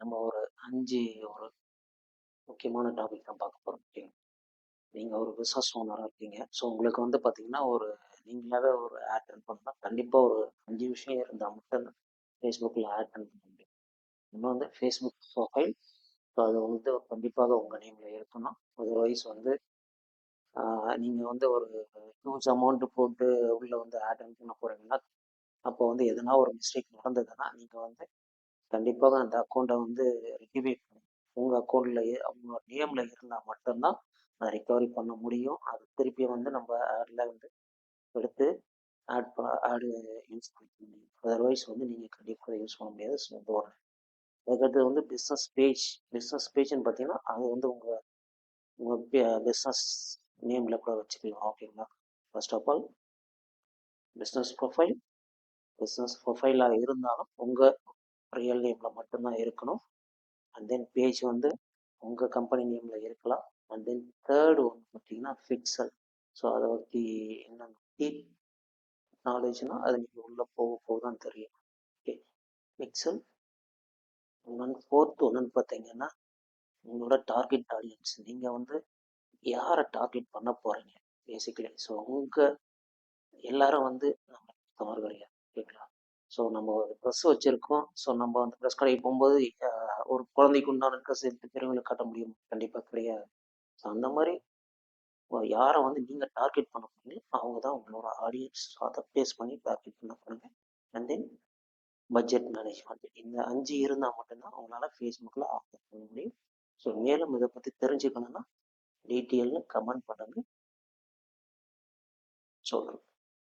நம்ம ஒரு அஞ்சு ஒரு முக்கியமான டாபிக் தான் பார்க்க போகிறோம் ஓகே நீங்கள் ஒரு பிஸ்னஸ் ஓனராக இருக்கீங்க. ஸோ உங்களுக்கு வந்து பார்த்தீங்கன்னா ஒரு நீங்களாவே ஒரு ஆட் ரன் பண்ணால் கண்டிப்பாக ஒரு அஞ்சு விஷயம் இருந்தால் மட்டும் ஃபேஸ்புக்கில் ஆட் ரன் பண்ண முடியும். இன்னும் வந்து ஃபேஸ்புக் ப்ரொஃபைல் ஸோ அது வந்து கண்டிப்பாக உங்கள் நேமில் இருக்கணும். அதர்வைஸ் வந்து நீங்கள் வந்து ஒரு ஹியூஜ் அமௌண்ட்டு போட்டு உள்ளே வந்து ஆட் ரன் பண்ண போகிறீங்கன்னா அப்போ வந்து எதனா ஒரு மிஸ்டேக் நடந்ததுன்னா நீங்கள் வந்து கண்டிப்பாக அந்த அக்கௌண்ட்டை வந்து ரெக்டிஃபை பண்ணி உங்கள் அக்கௌண்ட்டில் அவங்க நேமில் இருந்தால் மட்டும்தான் அதை ரெக்கவரி பண்ண முடியும். அது திருப்பி வந்து நம்ம ஆடில் வந்து எடுத்து ஆட் பண்ண ஆடு யூஸ் பண்ணிக்க முடியும். அதர்வைஸ் வந்து நீங்கள் கண்டிப்பாக யூஸ் பண்ண முடியாது. ஸோ இந்த அதுக்கடுத்து வந்து பிஸ்னஸ் பேஜ் பிஸ்னஸ் பேஜ்னு பார்த்தீங்கன்னா அது வந்து உங்கள் உங்கள் பிஸ்னஸ் நேமில் கூட வச்சுக்கலாம். ஓகேங்களா first of all business profile business ப்ரொஃபைலாக இருந்தாலும் உங்கள் ரியல் நேமில் மட்டும்தான் இருக்கணும். அண்ட் தென் பேஜ் வந்து உங்கள் கம்பெனி நேமில் இருக்கலாம். அண்ட் தென் தேர்டு ஒன்று பார்த்தீங்கன்னா ஃபிக்சல் ஸோ அதை பற்றி என்ன டீப் நாலேஜ்னால் அது நீங்கள் உள்ளே போக போக தான் தெரியும் ஓகே ஃபிக்சல் ஒன்று ஃபோர்த் ஒன்றுன்னு பார்த்தீங்கன்னா உங்களோட டார்கெட் ஆடியன்ஸ் நீங்கள் வந்து யாரை டார்கெட் பண்ண போகிறீங்க பேசிக்கலி ஸோ உங்கள் எல்லாரும் வந்து நம்ம கிடையாது ஸோ நம்ம ஒரு ட்ரெஸ் வச்சுருக்கோம். ஸோ நம்ம அந்த ட்ரெஸ் கடைக்கு போகும்போது ஒரு குழந்தைக்கு உண்டான ட்ரெஸ் எடுத்து பெரியவங்களுக்கு காட்ட முடியும். கண்டிப்பாக கிடையாது. ஸோ அந்த மாதிரி யாரை வந்து நீங்கள் டார்கெட் பண்ண போகிறீங்க அவங்க தான் உங்களோட ஆடியன்ஸ் அதை பேஸ் பண்ணி டார்கெட் பண்ண போகிறீங்க அண்ட் தென் பட்ஜெட் மேனேஜ்மெண்ட் இந்த அஞ்சு இருந்தால் மட்டும்தான் அவங்களால ஃபேஸ்புக்கில் ஆஃபர் பண்ண முடியும். ஸோ மேலும் இதை பற்றி தெரிஞ்சுக்கணும்னா டீட்டெயில்னு கமெண்ட் பண்ணுங்க. சொல்கிறேன்